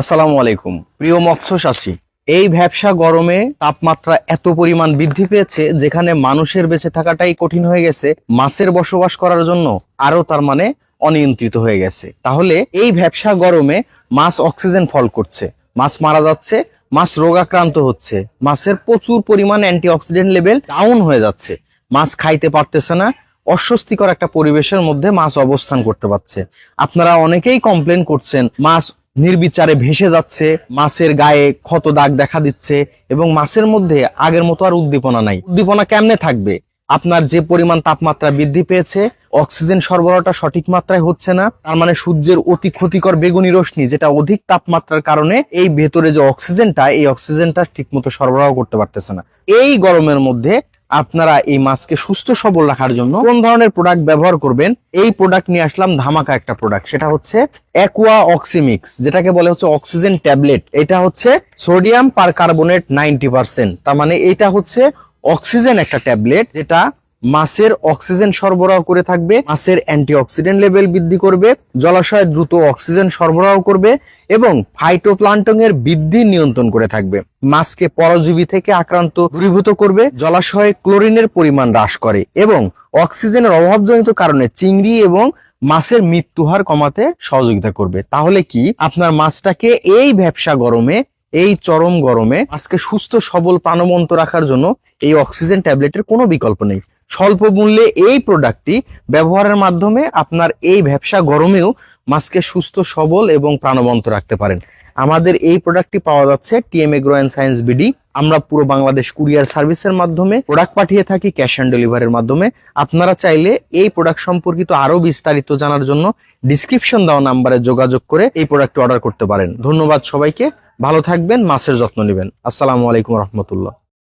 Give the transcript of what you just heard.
আসসালামু আলাইকুম। প্রিয় মৎস্যচাষী, এই ব্যবসা গরমে তাপমাত্রা এত পরিমাণ বৃদ্ধি পেয়েছে যেখানে মানুষের বেঁচে থাকাটাই কঠিন হয়ে গেছে, মাছের বসবাস করার জন্য আরও তার মানে অনিয়ন্ত্রিত হয়ে গেছে। তাহলে এই ব্যবসা গরমে মাছ অক্সিজেন ফল করছে, মাছ মারা যাচ্ছে, মাছ রোগাক্রান্ত হচ্ছে, মাছের প্রচুর পরিমাণ অ্যান্টিঅক্সিডেন্ট লেভেল ডাউন হয়ে যাচ্ছে, মাছ খাইতে পারতেছে না, অস্বস্তিকর একটা পরিবেশের মধ্যে মাছ অবস্থান করতে পারছে। আপনারা অনেকেই কমপ্লেন করছেন, মাছ নির্বিচারে ভেসে যাচ্ছে, মাছের গায়ে ক্ষত দাগ দেখা দিচ্ছে এবং মাছের মধ্যে আগের মতো আর উদ্দীপনা নাই। উদ্দীপনা কেমনে থাকবে? আপনার যে পরিমাণ তাপমাত্রা বৃদ্ধি পেয়েছে, অক্সিজেন সরবরাহটা সঠিক মাত্রায় হচ্ছে না। তার মানে সূর্যের অতি ক্ষতিকর বেগুনি রশ্মি, যেটা অধিক তাপমাত্রার কারণে এই ভেতরে যে অক্সিজেনটা, এই অক্সিজেনটা ঠিকমতো সরবরাহ করতে পারতেছে না। এই গরমের মধ্যে আপনারা এই মাছকে সুস্থ সবল রাখার জন্য কোন ধরনের প্রোডাক্ট ব্যবহার করবেন? এই প্রোডাক্ট নিয়ে আসলাম ধামাকা একটা প্রোডাক্ট সেটা হচ্ছে অ্যাকুয়া অক্সিমিক্স যেটাকে বলে হচ্ছে অক্সিজেন ট্যাবলেট এটা হচ্ছে sodium percarbonate ninety percent তার মানে এটা হচ্ছে অক্সিজেন একটা ট্যাবলেট যেটা মাছের অক্সিজেন সরবরাহ করে থাকবে, মাছের অ্যান্টিঅক্সিডেন্ট লেভেল বৃদ্ধি করবে, জলাশয়ে দ্রুত অক্সিজেন সরবরাহ করবে এবং ফাইটোপ্লান্টন এর বৃদ্ধি নিয়ন্ত্রণ করে থাকবে। মাছকে পরজীবী থেকে আক্রান্ত দূরীভূত করবে, জলাশয়ে ক্লোরিনের পরিমাণ হ্রাস করে এবং অক্সিজেনের অভাবজনিত কারণে চিংড়ি এবং মাছের মৃত্যু হার কমাতে সহযোগিতা করবে। তাহলে কি? আপনার মাছটাকে এই ব্যবসা গরমে, এই চরম গরমে আজকে সুস্থ, সবল, প্রাণবন্ত রাখার জন্য এই অক্সিজেন ট্যাবলেটের কোনো বিকল্প নেই। স্বল্প মূল্যে এই প্রোডাক্টটি ব্যবহারের মাধ্যমে আপনার এই ব্যবসা গরমেও মাছকে সুস্থ, সবল এবং প্রাণবন্ত রাখতে পারেন। আমাদের এই প্রোডাক্টটি পাওয়া যাচ্ছে TM agro and science BD আমরা পুরো বাংলাদেশ কুরিয়ার সার্ভিসের মাধ্যমে প্রোডাক্ট পাঠিয়ে থাকি ক্যাশ অন ডেলিভারির মাধ্যমে। আপনারা চাইলে এই প্রোডাক্ট সম্পর্কিত আরও বিস্তারিত জানার জন্য ডিসক্রিপশন দেওয়া নাম্বারে যোগাযোগ করে এই প্রোডাক্টটি অর্ডার করতে পারেন। ধন্যবাদ সবাইকে। ভালো থাকবেন, মাছের যত্ন নেবেন। আসসালামু আলাইকুম রহমতুল্লাহ।